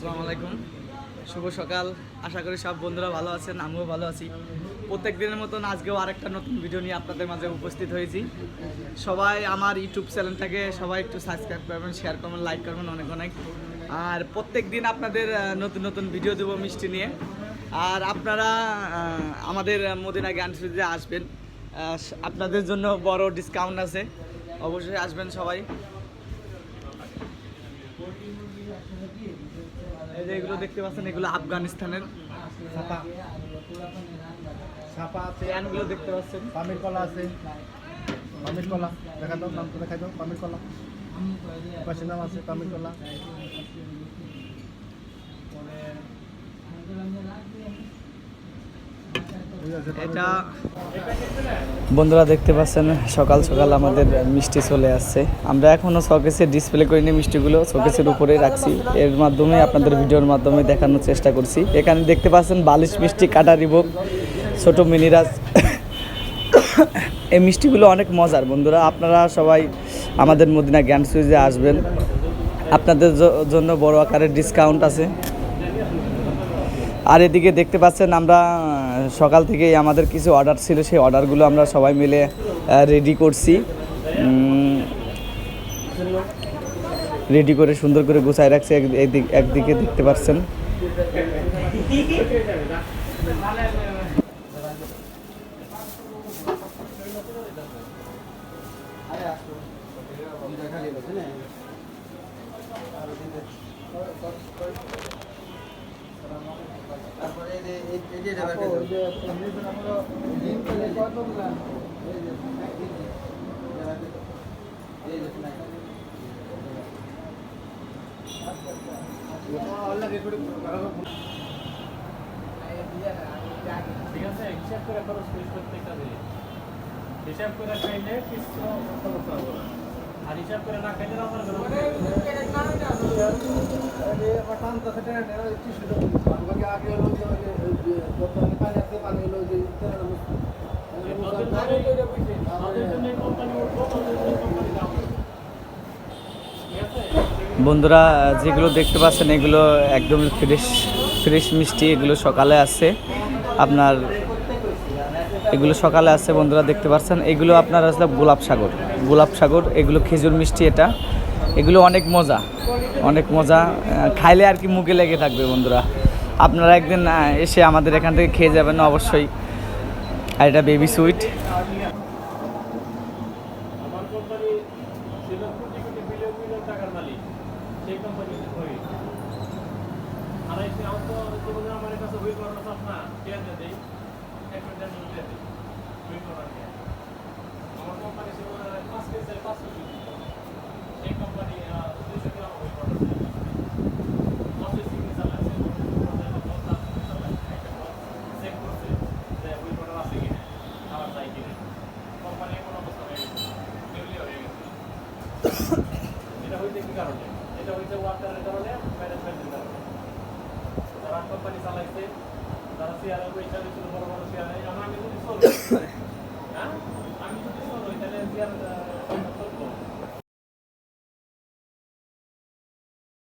আসসালামু আলাইকুম। শুভ সকাল। আশা করি সব বন্ধুরা ভালো আছেন, আমিও ভালো আছি। প্রত্যেক দিনের মতন আজকেও আরেকটা নতুন ভিডিও নিয়ে আপনাদের মাঝে উপস্থিত হয়েছি। সবাই আমার ইউটিউব চ্যানেলটাকে সবাই একটু সাবস্ক্রাইব করবেন শেয়ার করবেন লাইক করবেন অনেক অনেক। আর প্রত্যেক দিন আপনাদের নতুন নতুন ভিডিও দেবো মিষ্টি নিয়ে। আর আপনারা আমাদের মদিনা জ্ঞান সুবিধা আসবেন। আপনাদের জন্য বড় ডিসকাউন্ট আছে। অবশ্যই আসবেন সবাই। এই যে এগুলো দেখতে পাচ্ছেন এগুলো আফগানিস্তানের ছাপা। ছাপা আছে। প্যানগুলো দেখতে পাচ্ছেন। পামির কলা আছে। পামির কলা। দেখা দাও নাম তো দেখাই দাও। পামির কলা। পাশে নাম আছে পামির কলা। এটা বন্ধুরা দেখতে পাচ্ছেন, সকাল সকাল আমাদের মিষ্টি চলে আসছে। আমরা এখনও শোকেসে ডিসপ্লে করিনি মিষ্টিগুলো শোকেসের উপরে রাখছি। এর মাধ্যমে আপনাদের ভিডিওর মাধ্যমে দেখানোর চেষ্টা করছি। এখানে দেখতে পাচ্ছেন বালিশ মিষ্টি কাটা রিবক ছোট মিনিরাজ। এই মিষ্টিগুলো অনেক মজার বন্ধুরা। আপনারা সবাই আমাদের মদিনা জ্ঞান সুইজে আসবেন। আপনাদের জন্য বড় আকারের ডিসকাউন্ট আছে। আর এদিকে দেখতে পাচ্ছেন আমরা সকাল থেকেই আমাদের কিছু অর্ডার ছিল, সেই অর্ডারগুলো আমরা সবাই মিলে রেডি করছি। রেডি করে সুন্দর করে গুছাই রাখছি। একদিক- একদিকে দেখতে পাচ্ছেন ওই যে এমনিতে আমরা ডিম পেলে কত দিলাম? এই যে, এক কেজি। এই যে, already করে রাখো। ঠিক আছে হিসাব করে খরচ প্রত্যেকটা দিনে হিসাব করে খাইলে কিছু খরচ হবে আর হিসাব করে না খাইলে আমার বন্ধুরা যেগুলো দেখতে পাচ্ছেন এগুলো একদম ফ্রেশ ফ্রেশ মিষ্টি এগুলো সকালে আসছে আপনার এগুলো সকালে আসছে বন্ধুরা দেখতে পাচ্ছেন। এগুলো আপনার আসলে গোলাপ সাগর। গোলাপ সাগর এগুলো খেজুর মিষ্টি এটা। এগুলো অনেক মজা অনেক মজা। খাইলে আর কি মুখে লেগে থাকবে বন্ধুরা। আপনারা একদিন এসে আমাদের এখান থেকে খেয়ে যাবেন অবশ্যই। আর এটা বেবি সুইট আমার কোম্পানি এটা হইতে কি কারণে? এটা হইতে ওয়ার্কারের কারণে ম্যানেজমেন্টের কারণে? যারা কোম্পানি চালাইছে, যারা চেয়ারে পয়সা দিচ্ছিল বড় বড় চেয়ারে আমার চলবো হ্যাঁ? আমি যদি চলবো তাহলে চেয়ার